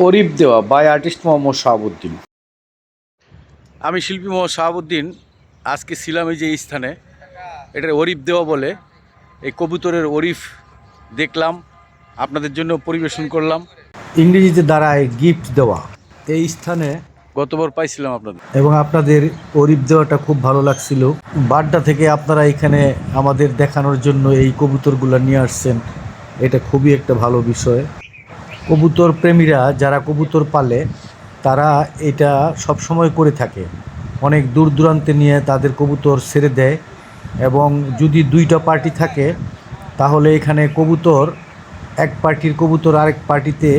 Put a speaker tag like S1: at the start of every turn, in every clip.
S1: অরিপ দেওয়া by artist Mohammad Shahabuddin. আমি শিল্পী মোহাম্মদ শাহাবুদ্দিন আজকে ছিলাম এই যে এই স্থানে। এটার অরিফ দেওয়া বলে। এই কবুতরের অরিফ দেখলাম আপনাদের জন্য পরিবেশন করলাম।
S2: ইংরেজিতে দাঁড়ায় গিফট দেওয়া। এই স্থানে
S1: গতবার পাইছিলাম আপনাদের।
S2: এবং আপনাদের অরিপ দেওয়াটা খুব ভালো লাগছিল। বাড্ডা থেকে আপনারা এখানে আমাদের দেখানোর জন্য এই কবুতরগুলো নিয়ে আসছেন। এটা খুবই একটা ভালো বিষয়। কবুতর প্রেমীরা যারা কবুতর পালে, তারা এটা সব সময় করে থাকে। অনেক দূর দূরান্তে নিয়ে তাদের কবুতর ছেড়ে দেয় এবং যদি দুইটা পার্টি থাকে, তাহলে এখানে কবুতর, এক পার্টির কবুতর আরেক পার্টিতে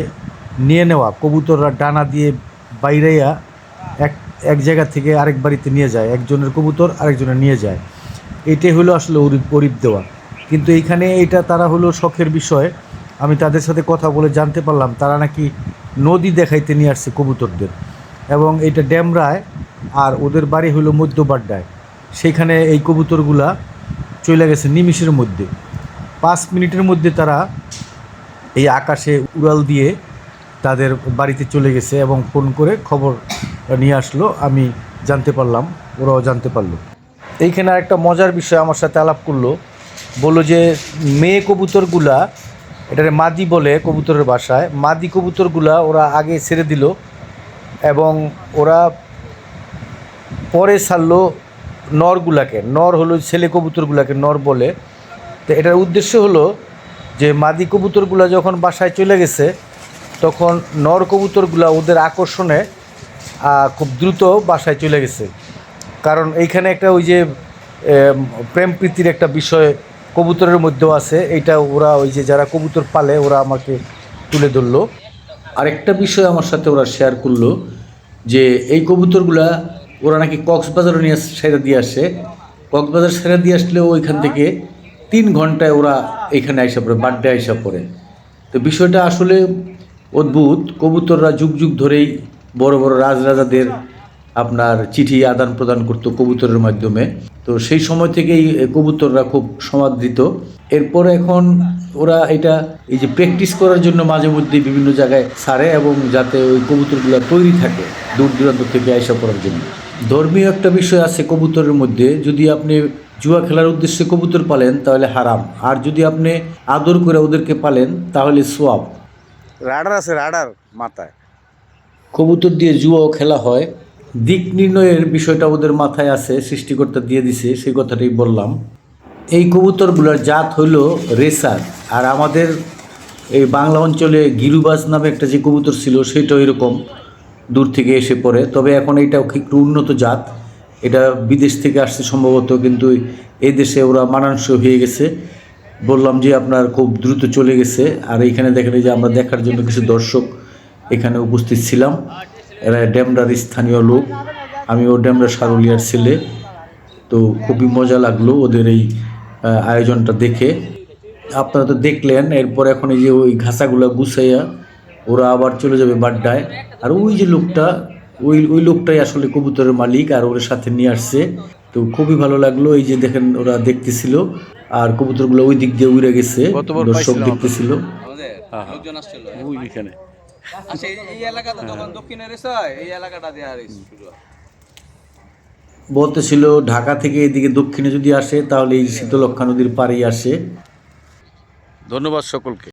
S2: নিয়ে নেওয়া। কবুতররা ডানা দিয়ে বাইরেয়া এক এক জায়গা থেকে আরেক বাড়িতে নিয়ে যায়। একজনের কবুতর আরেকজনের নিয়ে যায়। এটাই হলো আসলে অরিপ দেওয়া। কিন্তু এইখানে এটা তারা হলো শখের বিষয়। আমি তাদের সাথে কথা বলে জানতে পারলাম, তারা নাকি নদী দেখাইতে নিয়ে আসছে কবুতরদের। এবং এটা ড্যামরায় আর ওদের বাড়ি হলো মধ্যবাড্ডায়। সেইখানে এই কবুতরগুলা চলে গেছে নিমিষের মধ্যে। পাঁচ মিনিটের মধ্যে তারা এই আকাশে উড়াল দিয়ে তাদের বাড়িতে চলে গেছে এবং ফোন করে খবর নিয়ে আসলো। আমি জানতে পারলাম, ওরাও জানতে পারল। এইখানে একটা মজার বিষয় আমার সাথে আলাপ করল। বলল যে, মেয়ে কবুতরগুলা এটারে মাদি বলে কবুতরের বাসায়। মাদি কবুতরগুলা ওরা আগে ছেড়ে দিল এবং ওরা পরে ছাড়লো নরগুলাকে। নর হলো ছেলে কবুতরগুলাকে নর বলে। তো এটার উদ্দেশ্য হলো যে মাদি কবুতরগুলা যখন বাসায় চলে গেছে, তখন নর কবুতরগুলা ওদের আকর্ষণে খুব দ্রুত বাসায় চলে গেছে। কারণ এইখানে একটা ওই যে প্রেম প্রীতির একটা বিষয় কবুতরের মধ্যেও আছে। এইটা ওরা ওই যে যারা কবুতর পালে, ওরা আমাকে তুলে ধরলো।
S1: আরেকটা বিষয় আমার সাথে ওরা শেয়ার করল যে এই কবুতরগুলা ওরা নাকি কক্সবাজারও নিয়ে সেরা দিয়ে আসে। কক্সবাজার সেরা দিয়ে আসলেও ওইখান থেকে তিন ঘন্টায় ওরা এখানে আইসা পড়ে বার্থডে আইসা পড়ে। তো বিষয়টা আসলে অদ্ভুত। কবুতররা যুগ যুগ ধরেই বড় বড় রাজরাজাদের আপনার চিঠি আদান প্রদান করতো কবুতরের মাধ্যমে। তো সেই সময় থেকেই কবুতররা খুব সমাদৃত। এরপর এখন ওরা এটা এই যে প্র্যাকটিস করার জন্য মাঝে মধ্যে বিভিন্ন জায়গায় সারে এবং যাতে ওই কবুতরগুলো তৈরি থাকে দূর দূরান্ত থেকে আয়সা পড়ার জন্য। ধর্মীয় একটা বিষয় আছে কবুতরের মধ্যে যদি আপনি জুয়া খেলার উদ্দেশ্যে কবুতর পালেন তাহলে হারাম। আর যদি আপনি আদর করে ওদেরকে পালেন তাহলে সোয়াব। রাডার আছে রাডার মাথায়। কবুতর দিয়ে জুয়াও খেলা হয়। দিক নির্ণয়ের বিষয়টা ওদের মাথায় আছে, সৃষ্টিকর্তা দিয়ে দিছে, সেই কথাটাই বললাম। এই কবুতরগুলোর জাত হলো রেসার। আর আমাদের এই বাংলা অঞ্চলে গিরুবাজ নামে একটা যে কবুতর ছিল, সেটাও এরকম দূর থেকে এসে পড়ে। তবে এখন এটা একটু উন্নত জাত। এটা বিদেশ থেকে আসছে সম্ভবত, কিন্তু এই দেশে ওরা মানানসই হয়ে গেছে। বললাম যে আপনার খুব দ্রুত চলে গেছে। আর এইখানে দেখেন যে আমরা দেখার জন্য কিছু দর্শক এখানে উপস্থিত ছিলাম। এরা ড্যামরার স্থানীয় লোক। আমি ও ড্যামরা সারুলিয়ার ছেলে। তো খুবই মজা লাগল ওদের এই আয়োজনটা দেখে। আপনারা তো দেখলেন এরপর এখন এই যে ওই ঘাসাগুলো গুছাইয়া ওরা আবার চলে যাবে বাড্ডায়। আর ওই যে লোকটা ওই ওই লোকটাই আসলে কবুতরের মালিক আর ওর সাথে নিয়ে আসছে। তো খুবই ভালো লাগল এই যে দেখেন ওরা দেখতেছিল। আর কবুতরগুলো ওই দিক দিয়ে উড়ে গেছে দর্শক দেখতেছিল।
S3: লোকজন আসছিল।
S1: এখানে।
S3: এই- এই এলাকাটা তখন দক্ষিণের এই এলাকাটা শুরু
S1: বলতেছিল ঢাকা থেকে এদিকে দক্ষিণে যদি আসে তাহলে এই শীতলক্ষা নদীর পাড়েই আসে। ধন্যবাদ সকলকে।